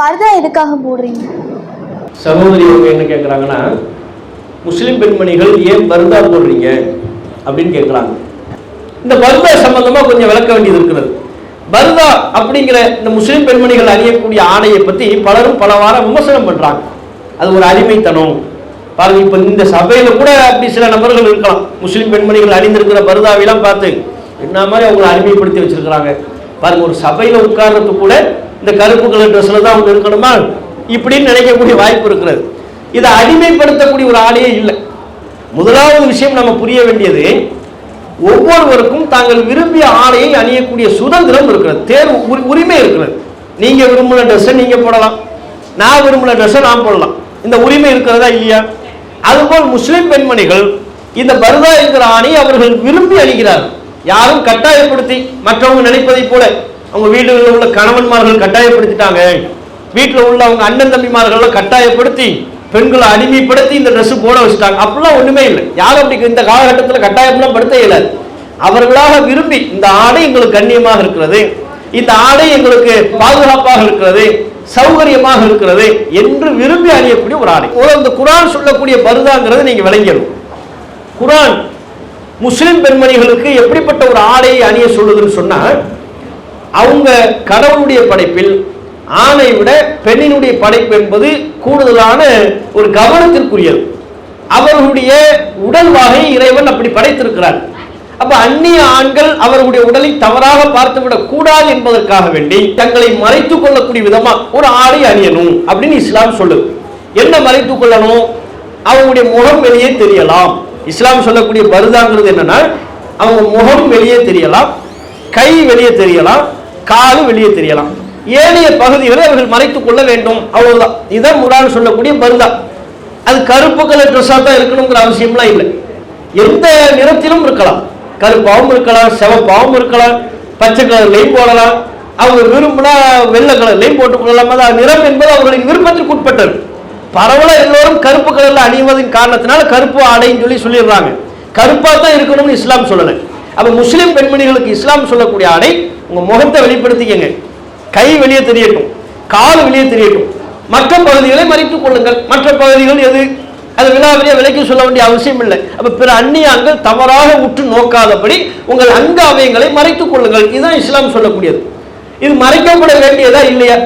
ஃபர்தா எதுக்காக போடுறீங்க? சகோதரி அவங்க என்ன கேட்குறாங்கன்னா முஸ்லீம் பெண்மணிகள் ஏன் பர்தா போடுறீங்க? அப்படின்னு கேட்குறாங்க இந்த பர்தா சம்பந்தமாக கொஞ்சம் விளக்க வேண்டியது இருக்கிறது பர்தா அப்படிங்கிற இந்த முஸ்லீம் பெண்மணிகள் அணியக்கூடிய ஆடையை பற்றி பலரும் பல வாரம் விமர்சனம் பண்ணுறாங்க அது ஒரு அடிமைத்தனம். பாருங்க இப்போ இந்த சபையில் கூட அப்படி சில நபர்கள் இருக்கலாம். முஸ்லீம் பெண்மணிகள் அணிந்திருக்கிற பர்தாவையெல்லாம் பார்த்து என்ன மாதிரி அவங்களை அடிமைப்படுத்தி வச்சிருக்கிறாங்க? பாருங்க ஒரு சபையில் உட்கார்றதுக்கு கூட இந்த கருப்பு கலர் ட்ரெஸ்ஸில் தான் அவங்க இருக்கணுமா? இப்படின்னு நினைக்கக்கூடிய வாய்ப்பு இருக்கிறது. இதை அடிமைப்படுத்தக்கூடிய ஒரு ஆளே இல்லை. முதலாவது விஷயம் நம்ம புரிய வேண்டியது ஒவ்வொருவருக்கும் தாங்கள் விரும்பிய ஆடையை அணியக்கூடிய சுதந்திரம் இருக்கிறது தேர்வு உரி- உரிமை இருக்கிறது. நீங்க விரும்பின ட்ரெஸ்ஸை நீங்க போடலாம். நான் விரும்பின ட்ரெஸ்ஸை நான் போடலாம். இந்த உரிமை இருக்கிறதா இல்லையா? அதுபோல் முஸ்லிம் பெண்மணிகள் இந்த பருதா இருக்கிற ஆணை அவர்கள் விரும்பி அணிகிறார்கள். யாரும் கட்டாயப்படுத்தி மற்றவங்க நினைப்பதைப் போல அவங்க வீடுகளில் உள்ள கணவன்மார்கள் கட்டாயப்படுத்திட்டாங்க. வீட்டில் உள்ள அவங்க அண்ணன் தம்பிமார்கள் கட்டாயப்படுத்தி பெண்களை அடிமைப்படுத்தி இந்த ட்ரெஸ்ஸு போட வச்சுட்டாங்க. அப்படிலாம் ஒண்ணுமே இல்லை. யாரும் அப்படி இந்த காலகட்டத்தில் கட்டாயம்லாம் படுத்த இயலாது அவர்களாக விரும்பி இந்த ஆடை எங்களுக்கு கண்ணியமாக இருக்கிறது. இந்த ஆடை எங்களுக்கு பாதுகாப்பாக இருக்கிறது. சௌகரியமாக இருக்கிறது என்று விரும்பி அணியக்கூடிய ஒரு ஆடை. இந்த குரான் சொல்லக்கூடிய பருதாங்கிறது நீங்க விளங்கணும் குரான் முஸ்லிம் பெண்மணிகளுக்கு எப்படிப்பட்ட ஒரு ஆடையை அணிய சொல்லுதுன்னு சொன்னா அவங்க கடவுளுடைய படைப்பில் ஆணை விட பெண்ணினுடைய படைப்பு என்பது கூடுதலான ஒரு கவனத்திற்குரியது. அவர்களுடைய உடல் வாகை இறைவன் அப்படி படைத்திருக்கிறார் அப்ப அந்நிய ஆண்கள் அவர்களுடைய உடலை தவறாக பார்த்துவிடக் கூடாது என்பதற்காக வேண்டி தங்களை மறைத்துக் கொள்ளக்கூடிய விதமா ஒரு ஆடை அணியணும் அப்படின்னு இஸ்லாம் சொல்லுது. என்ன மறைத்துக் கொள்ளணும்? அவங்களுடைய முகம் வெளியே தெரியலாம். இஸ்லாம் சொல்லக்கூடிய பருதாங்கிறது என்னன்னா அவங்க முகம் வெளியே தெரியலாம் கை வெளியே தெரியலாம் காலும் வெளியே தெரியலாம். ஏனைய பகுதிகளை அவர்கள் மறைத்துக் கொள்ள வேண்டும். அவ்வளவுதான். இதான் முரான் சொல்லக்கூடிய பருதா அது கருப்பு கலர் ட்ரெஸ்ஸாக தான் இருக்கணுங்கிற அவசியம்லாம் இல்லை. எந்த நிறத்திலும் இருக்கலாம். கருப்பாவும் இருக்கலாம் சிவப்பாவும் இருக்கலாம் பச்சை கலர்லையும் போடலாம். அவங்க விரும்பினா வெள்ளை கலர்லையும் போட்டுக் கொள்ளலாம். அது நிறம் என்பது அவர்களின் விருப்பத்திற்கு உட்பட்டது. பரவலா எல்லோரும் கருப்பு கலர்ல அணிவதன் காரணத்தினால கருப்பு ஆடைன்னு சொல்லி சொல்லிடுறாங்க. கருப்பா தான் இருக்கணும்னு இஸ்லாம் சொல்லலை. அப்ப முஸ்லிம் பெண்மணிகளுக்கு இஸ்லாம் சொல்லக்கூடிய ஆடை உங்கள் முகத்தை வெளிப்படுத்திக்கங்க. கை வெளியே தெரியட்டும். கால் வெளியே தெரியட்டும். மற்ற பகுதிகளை மறைத்துக் கொள்ளுங்கள். மற்ற பகுதிகள் எது? அது விழாவிலே விலைக்கு சொல்ல வேண்டிய அவசியம் இல்லை. அப்போ பிற அந்நியங்கள் தவறாக உற்று நோக்காதபடி உங்கள் அங்க அவயங்களை மறைத்துக் கொள்ளுங்கள். இதுதான் இஸ்லாம் சொல்லக்கூடியது. இது மறைக்கப்பட வேண்டியதா இல்லையா?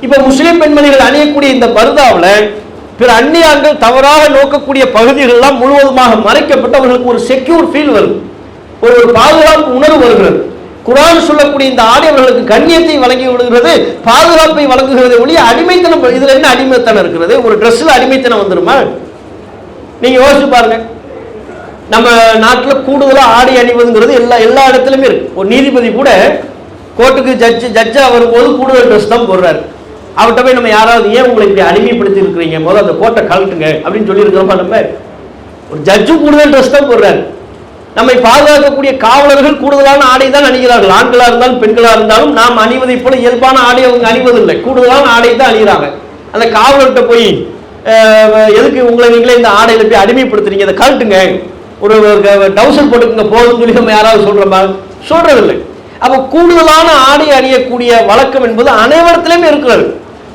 இப்போ முஸ்லீம் பெண்மணிகள் அணியக்கூடிய இந்த பருதாவுல பிற அந்நியார்கள் தவறாக நோக்கக்கூடிய பகுதிகளெல்லாம் முழுவதுமாக மறைக்கப்பட்டு அவர்களுக்கு ஒரு செக்யூர் ஃபீல் வருது ஒரு ஒரு பாதுகாப்பு உணர்வு வருகிறது. குரான் சொல்லக்கூடிய இந்த ஆடியவர்களுக்கு கண்ணியத்தை வழங்கி விடுகிறது பாதுகாப்பை வழங்குகிறது ஒழிய அடிமைத்தனம் இதுல என்ன அடிமைத்தனம் இருக்கிறது? ஒரு ட்ரெஸ்ல அடிமைத்தனம் வந்துருமா? நீங்க யோசிச்சு பாருங்க. நம்ம நாட்டில் கூடுதலாக ஆடை அணிவதுங்கிறது எல்லா எல்லா இடத்துலையுமே இருக்கு. ஒரு நீதிபதி கூட கோர்ட்டுக்கு ஜட்ஜு ஜட்ஜாக வரும்போது கூடுதல் ட்ரெஸ் தான் போடுறாரு. அவர்கிட்ட போய் நம்ம யாராவது ஏன் உங்களை இப்படி அடிமைப்படுத்தி இருக்கிறீங்க? முதல்ல அந்த கோட்டை கழட்டுங்க அப்படின்னு சொல்லியிருக்கிறோமா நம்ம? ஒரு ஜட்ஜும் கூடுதல் ட்ரெஸ் தான் போடுறாரு. நம்மை பாதுகாக்கக்கூடிய காவலர்கள் கூடுதலான ஆடை தான் அணிகிறார்கள். ஆண்களாக இருந்தாலும் பெண்களாக இருந்தாலும் நாம் அணிவதை போல இயல்பான ஆடை அவங்க அணிவதில்லை. கூடுதலான ஆடை தான் அணிகிறாங்க. அந்த காவலர்கிட்ட போய் எதுக்கு உங்களை நீங்களே இந்த ஆடையில போய் அடிமைப்படுத்துறீங்க? அதை கழட்டுங்க. ஒரு டவுசர் போட்டுக்குங்க போதும்னு சொல்லி நம்ம யாராவது மாதிரி சொல்றதில்லை. அப்போ கூடுதலான ஆடை அணியக்கூடிய வழக்கம் என்பது அனைவரத்திலுமே இருக்கிறது.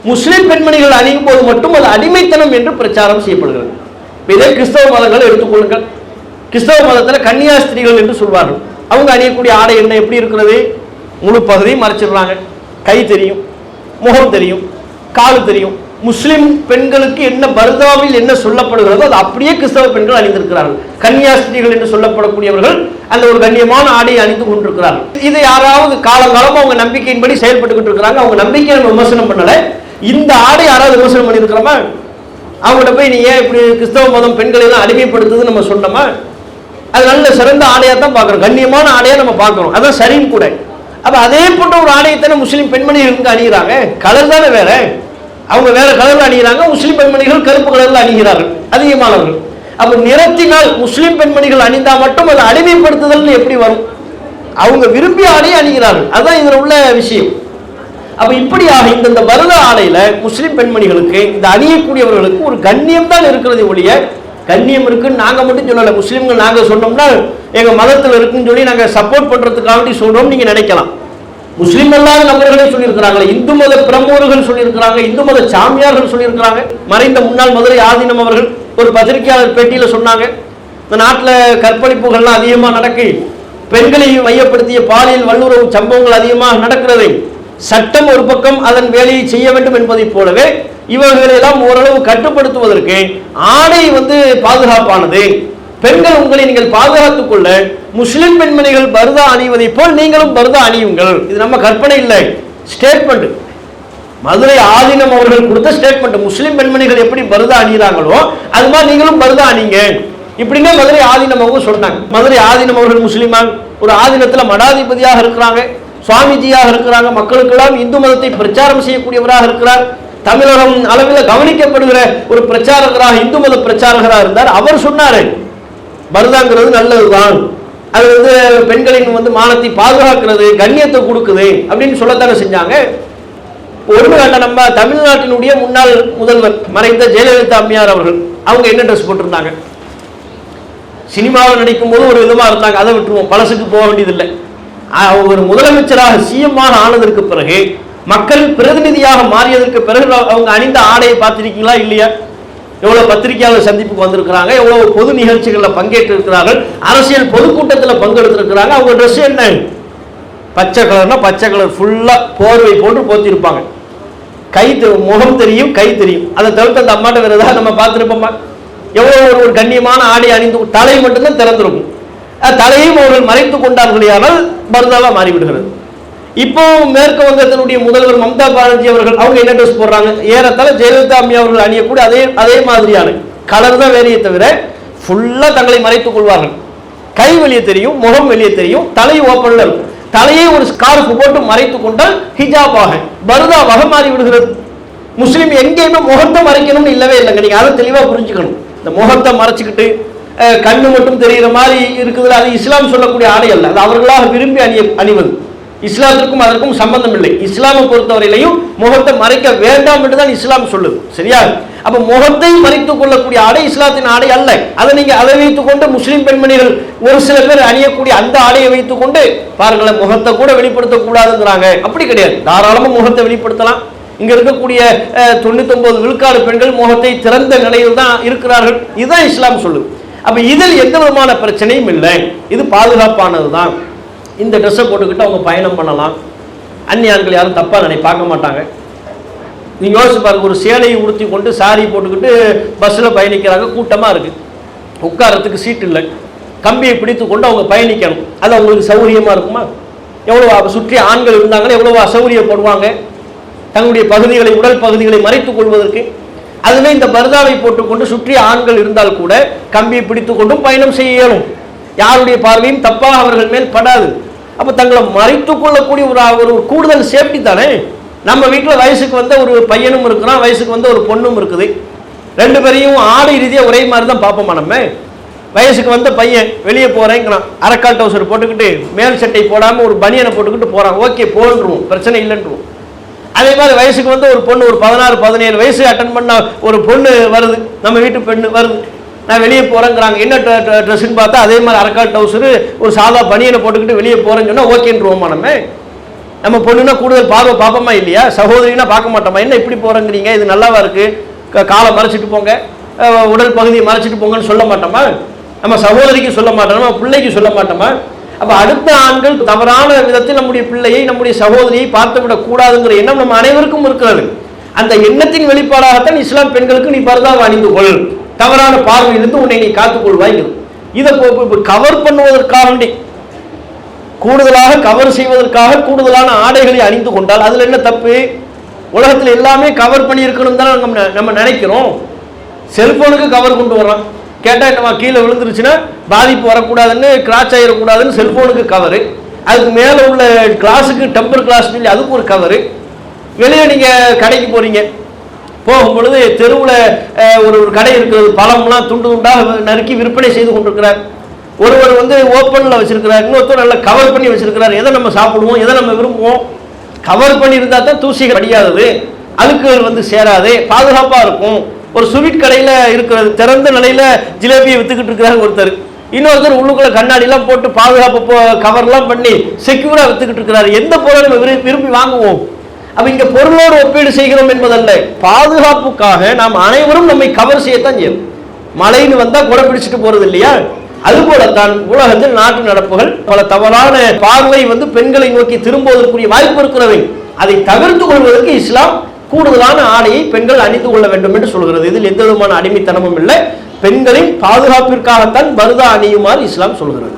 முஸ்லிம் பெண்மணிகள் அணியும் போது மட்டும் அது அடிமைத்தனம் என்று பிரச்சாரம் செய்யப்படுகிறது. இதே கிறிஸ்தவ மதங்களை எடுத்துக்கொள்ளுங்கள். கிறிஸ்தவ மதத்தில் கன்னியாஸ்திரிகள் என்று சொல்வார்கள். அவங்க அணியக்கூடிய ஆடை என்ன எப்படி இருக்கிறது? முழு பகுதியும் மறைச்சிடுறாங்க. கை தெரியும் முகம் தெரியும் கால் தெரியும். முஸ்லிம் பெண்களுக்கு என்ன பர்தாவில் என்ன சொல்லப்படுகிறதோ அது அப்படியே கிறிஸ்தவ பெண்கள் அணிந்திருக்கிறார்கள். கன்னியாஸ்திரிகள் என்று சொல்லப்படக்கூடியவர்கள் அந்த ஒரு கண்ணியமான ஆடையை அணிந்து கொண்டிருக்கிறார்கள். இது யாராவது காலங்காலம் அவங்க நம்பிக்கையின்படி செயல்பட்டுக்கிட்டு இருக்கிறாங்க. அவங்க நம்பிக்கையை நம்ம விமர்சனம் பண்ணல. இந்த ஆடை யாராவது விமர்சனம் பண்ணியிருக்கிறோமா? அவங்கள்ட்ட போய் நீ ஏன் இப்படி கிறிஸ்தவ மதம் பெண்களை எல்லாம் அடிமைப்படுத்துதுன்னு நம்ம சொன்னோமா? அது நல்ல சிறந்த ஆடையா தான் பார்க்குறோம். கண்ணியமான ஆடையா நம்ம பார்க்குறோம். அதான் சரின்னு கூட. அப்போ அதே போன்ற ஒரு ஆடையத்தானே முஸ்லீம் பெண்மணிகளுக்கு அணிகிறாங்க கலர் தானே வேற. அவங்க வேற கலர்ல அணிகிறாங்க முஸ்லீம் பெண்மணிகள் கருப்பு கலர்ல அணிகிறார்கள் அதிகமானவர்கள். அப்ப நிறத்தினால் முஸ்லீம் பெண்மணிகள் அணிந்தா மட்டும் அது அடிமைப்படுத்துதல் எப்படி வரும்? அவங்க விரும்பி ஆடையை அணிகிறார்கள். அதுதான் இதுல உள்ள விஷயம். அப்ப இப்படியாக இந்த இந்த வருட ஆடையில முஸ்லீம் பெண்மணிகளுக்கு இந்த அணியக்கூடியவர்களுக்கு ஒரு கண்ணியம் தான் இருக்கிறது ஒழிய கண்ணியம் இருக்குன்னு நாங்க மட்டும் சொல்லலை. முஸ்லீம்கள் நாங்க சொன்னோம்னா எங்க மதத்தில் இருக்குன்னு சொல்லி நாங்க சப்போர்ட் பண்றதுக்காக வேண்டி சொல்றோம் நீங்க நினைக்கலாம். முஸ்லீம் அல்லாத நபர்களே சொல்லியிருக்கிறாங்களே. இந்து மத பிரமுகர்கள் சொல்லியிருக்கிறாங்க. இந்து மத சாமியார்கள் சொல்லியிருக்கிறாங்க. மறைந்த முன்னாள் மதுரை ஆதீனம் அவர்கள் ஒரு பத்திரிகையாளர் பேட்டியில சொன்னாங்க. இந்த நாட்டில் கற்பழிப்புகள்லாம் அதிகமாக நடக்கு. பெண்களை மையப்படுத்திய பாலியல் வல்லுறவு சம்பவங்கள் அதிகமாக நடக்கிறது சட்டம் ஒரு பக்கம் அதன் வேலையை செய்ய வேண்டும் என்பதைப் போலவே இவர்களை எல்லாம் ஓரளவு கட்டுப்படுத்துவதற்கு ஆடை வந்து பாதுகாப்பானது. பெண்கள் உங்களை நீங்கள் பாதுகாத்துக் கொள்ள முஸ்லிம் பெண்மணிகள் பருதா அணிவதைப் போல் நீங்களும் பருதா அணியுங்கள். இது நம்ம கற்பனை இல்லை. ஸ்டேட்மெண்ட் மதுரை ஆதீனம் அவர்கள் கொடுத்த ஸ்டேட்மெண்ட் முஸ்லிம் பெண்மணிகள் எப்படி பருதா அணிகிறாங்களோ அது மாதிரி நீங்களும் பருதா அணிங்க. இப்படின்னா மதுரை ஆதீனம் அவங்க சொன்னாங்க மதுரை ஆதீனம் அவர்கள் முஸ்லிமான் ஒரு ஆதீனத்துல மடாதிபதியாக இருக்கிறாங்க சுவாமிஜியாக இருக்கிறாங்க. மக்களுக்கெல்லாம் இந்து மதத்தை பிரச்சாரம் செய்யக்கூடியவராக இருக்கிறார். தமிழகம் அளவில் கவனிக்கப்படுகிற ஒரு பிரச்சாரகராக இந்து மத பிரச்சாரகராக இருந்தார். அவர் சொன்னாரு பருதாங்கிறது நல்லதுதான். அது வந்து பெண்களின் வந்து மானத்தை பாதுகாக்கிறது கண்ணியத்தை கொடுக்குது அப்படின்னு சொல்லத்தானே செஞ்சாங்க. ஒரு கண்ட நம்ம தமிழ்நாட்டினுடைய முன்னாள் முதல்வர் மறைந்த ஜெயலலிதா அம்மையார் அவர்கள் அவங்க என்ன ட்ரெஸ் போட்டிருந்தாங்க? சினிமாவில் நடிக்கும் போது ஒரு விதமாக இருந்தாங்க அதை விட்டுருவோம் பழசுக்கு போக வேண்டியதில்லை. ஆஹ் ஒரு முதலமைச்சராக சிஎம்மாக ஆனதற்கு பிறகு மக்கள் பிரதிநிதியாக மாறியதற்கு பிறகு அவங்க அணிந்த ஆடையை பார்த்திருக்கீங்களா இல்லையா? எவ்வளவு பத்திரிகையாளர் சந்திப்புக்கு வந்திருக்கிறாங்க எவ்வளவு பொது நிகழ்ச்சிகளில் பங்கேற்று இருக்கிறார்கள் அரசியல் பொதுக்கூட்டத்தில் பங்கெடுத்திருக்கிறாங்க அவங்க ட்ரெஸ் என்ன? பச்சை கலர்னா பச்சை கலர் ஃபுல்லாக போர்வை போட்டு போத்திருப்பாங்க. கை முகம் தெரியும் கை தெரியும். அதை தவிர்த்து அந்த அம்மாட்ட வேறு ஏதாவது நம்ம பார்த்துருப்போமா? எவ்வளோ ஒரு ஒரு கண்ணியமான ஆடை அணிந்து தலை மட்டும்தான் திறந்திருக்கும். தலையும் அவர்கள் மறைத்து கொண்டார்களேயானால் பர்தாவா மாறிவிடுகிறது. இப்போ மேற்கு வங்கத்தினுடைய முதல்வர் மம்தா பானர்ஜி அவர்கள் அவங்க என்ன ட்ரெஸ் போடுறாங்க? ஏறத்தாழ ஜெயலலிதா அம்மி அவர்கள் அணியக்கூடிய அதே அதே மாதிரியான கலர் தான் வேறையே தவிர ஃபுல்லாக தங்களை மறைத்துக் கொள்வார்கள். கை வெளியே தெரியும் முகம் வெளியே தெரியும் தலை ஓப்பன்ல இருக்கும். தலையை ஒரு ஸ்கார்ஃப் போட்டு மறைத்து கொண்டால் ஹிஜாபாக பருதாவாக மாறி விடுகிறது. முஸ்லீம் எங்கேயுமே முகத்தை மறைக்கணும்னு இல்லவே இல்லைங்க. நீங்க அதை தெளிவா புரிஞ்சுக்கணும். இந்த முகத்தை மறைச்சிக்கிட்டு கண்ணு மட்டும் தெரிகிற மாதிரி இருக்குதுல அது இஸ்லாம் சொல்லக்கூடிய ஆடை அல்ல. அது அவர்களாக விரும்பி அணிய அணிவது. இஸ்லாத்திற்கும் அதற்கும் சம்பந்தம் இல்லை இஸ்லாமை பொறுத்தவரையிலையும் முகத்தை மறைக்க வேண்டாம் என்று தான் இஸ்லாம் சொல்லுது. சரியா? அப்ப முகத்தை மறைத்துக் கொள்ளக்கூடிய ஆடை இஸ்லாத்தின் ஆடை அல்ல. அதை நீங்க அதை வைத்துக் கொண்டு முஸ்லிம் பெண்மணிகள் ஒரு சில பேர் அணியக்கூடிய அந்த ஆடையை வைத்துக் கொண்டு பாருங்களேன் முகத்தை கூட வெளிப்படுத்தக்கூடாதுங்கிறாங்க அப்படி கிடையாது. தாராளமும் முகத்தை வெளிப்படுத்தலாம். இங்க இருக்கக்கூடிய தொண்ணூத்தி ஒன்பது விழுக்காடு பெண்கள் முகத்தை திறந்த நிலையில் தான் இருக்கிறார்கள். இதுதான் இஸ்லாம் சொல்லுது. அப்ப இதில் எந்த விதமான பிரச்சனையும் இல்லை. இது பாதுகாப்பானது தான் இந்த ட்ரெஸ்ஸை போட்டுக்கிட்டு அவங்க பயணம் பண்ணலாம். அந்நிய ஆண்கள் யாரும் தப்பாக நினை பார்க்க மாட்டாங்க. நீங்கள் யோசிச்சு பாருங்க ஒரு சேலையை உடுத்தி கொண்டு சாரி போட்டுக்கிட்டு பஸ்ஸில் பயணிக்கிறாங்க கூட்டமாக இருக்குது உட்காரத்துக்கு சீட் இல்லை. கம்பியை பிடித்து கொண்டு அவங்க பயணிக்கணும். அது அவங்களுக்கு சௌகரியமாக இருக்குமா? எவ்வளோ சுற்றி ஆண்கள் இருந்தாங்கன்னா எவ்வளோ அசௌகரியப்படுவாங்க தங்களுடைய பகுதிகளை உடல் பகுதிகளை மறைத்துக் கொள்வதற்கு. அதுவே இந்த பர்தாவை போட்டுக்கொண்டு சுற்றி ஆண்கள் இருந்தால் கூட கம்பியை பிடித்து கொண்டும் பயணம் செய்ய இயலும் யாருடைய பார்வையும் தப்பாக அவர்கள் மேல் படாது. அப்போ தங்களை மறைத்து கொள்ளக்கூடிய ஒரு ஒரு கூடுதல் சேஃப்டி தானே? நம்ம வீட்டில் வயசுக்கு வந்த ஒரு பையனும் இருக்கிறான் வயசுக்கு வந்த ஒரு பொண்ணும் இருக்குது. ரெண்டு பேரையும் ஆடை ரீதியாக ஒரே மாதிரி தான் பார்ப்போமா நம்ம? வயசுக்கு வந்த பையன் வெளியே போகிறேங்கிறான் அரக்கால் டவுசர் போட்டுக்கிட்டு மேல் சட்டை போடாமல் ஒரு பனியனை போட்டுக்கிட்டு போகிறான் ஓகே போன்றுவோம் பிரச்சனை இல்லைன்றுவோம். அதே மாதிரி வயசுக்கு வந்து ஒரு பொண்ணு ஒரு பதினாறு பதினேழு வயசு அட்டன் பண்ண ஒரு பொண்ணு வருது நம்ம வீட்டு பெண்ணு வருது. நான் வெளியே போகிறேங்கிறாங்க என்ன ட்ரெஸ்ஸுன்னு பார்த்தா அதே மாதிரி அரைக்கால் டவுசரு ஒரு சாதா பனியனை போட்டுக்கிட்டு வெளியே போகிறேன்னு சொன்னால் ஓகேன்றோமா நம்ம? நம்ம பொண்ணுனா கூடுதல் பார்வை பார்ப்போமா இல்லையா? சகோதரினா பார்க்க மாட்டோமா? என்ன இப்படி போகிறேங்கிறீங்க இது நல்லாவா இருக்குது க- காலை மறைச்சிட்டு போங்க. உடல் பகுதியை மறைச்சிட்டு போங்கன்னு சொல்ல மாட்டோமா? நம்ம சகோதரிக்கு சொல்ல மாட்டோம். நம்ம பிள்ளைக்கு சொல்ல மாட்டோமா? அப்போ அடுத்த ஆண்கள் தவறான விதத்தில் நம்முடைய பிள்ளையை நம்முடைய சகோதரியை பார்த்து விடக்கூடாதுங்கிற எண்ணம் நம்ம அனைவருக்கும் இருக்கிறது. அந்த எண்ணத்தின் வெளிப்பாடாகத்தான் இஸ்லாம் பெண்களுக்கு நீ பரதாக அணிந்து கொள். தவறான பார்வையிலிருந்து உன்னை நீ காத்துக்கொள்வாய் இதை கவர் பண்ணுவதற்காக வேண்டி கூடுதலாக கவர் செய்வதற்காக கூடுதலான ஆடைகளை அணிந்து கொண்டால் அதில் என்ன தப்பு? உலகத்தில் எல்லாமே கவர் பண்ணியிருக்கணும் தானே நம்ம நம்ம நினைக்கிறோம். செல்போனுக்கு கவர் கொண்டு வர்றோம் கேட்டால் என்னவா கீழே விழுந்துருச்சுன்னா பாதிப்பு வரக்கூடாதுன்னு கிராச் ஆகிடக்கூடாதுன்னு செல்போனுக்கு கவரு. அதுக்கு மேலே உள்ள கிளாஸுக்கு டெம்பர் கிளாஸ் அதுக்கு ஒரு கவரு. வெளியே நீங்கள் கடைக்கு போகிறீங்க போகும் பொழுது தெருவில் ஒரு ஒரு கடை இருக்கிறது பழம்லாம் துண்டு துண்டாக நறுக்கி விற்பனை செய்து கொண்டிருக்கிறார். ஒருவர் வந்து ஓப்பனில் வச்சிருக்கிறார். இன்னொருத்தர் நல்லா கவர் பண்ணி வச்சிருக்கிறார். எதை நம்ம சாப்பிடுவோம்? எதை நம்ம விரும்புவோம்? கவர் பண்ணி தான் தூசிகள் அடியாதது. அழுக்குகள் வந்து சேராது. பாதுகாப்பாக இருக்கும். ஒரு ஸ்வீட் கடையில் இருக்கிறது திறந்த நிலையில் ஜிலேபியை வித்துக்கிட்டு இருக்கிறார் ஒருத்தர். இன்னொருத்தர் உள்ளுக்குள்ள கண்ணாடிலாம் போட்டு பாதுகாப்பு போ- கவர்லாம் பண்ணி செக்யூராக வித்துக்கிட்டு இருக்கிறார். எந்த பொருளை நம்ம விரும்பி வாங்குவோம்? அப்ப இங்க பொருளோடு ஒப்பீடு செய்கிறோம் என்பதல்ல. பாதுகாப்புக்காக நாம் அனைவரும் நம்மை கவர் செய்யத்தான் செய்யும் மழைன்னு வந்தா குடை பிடிச்சிட்டு போறது இல்லையா? அதுபோலத்தான் உலகத்தில் நாட்டு நடப்புகள் பல தவறான பார்வை வந்து பெண்களை நோக்கி திரும்புவதற்குரிய வாய்ப்பு இருக்கிறவை. அதை தவிர்த்து கொள்வதற்கு இஸ்லாம் கூடுதலான ஆடையை பெண்கள் அணிந்து கொள்ள வேண்டும் என்று சொல்கிறது. இதில் எந்த விதமான அடிமைத்தனமும் இல்லை. பெண்களின் பாதுகாப்பிற்காகத்தான் பருதா அணியுமாறு இஸ்லாம் சொல்கிறது.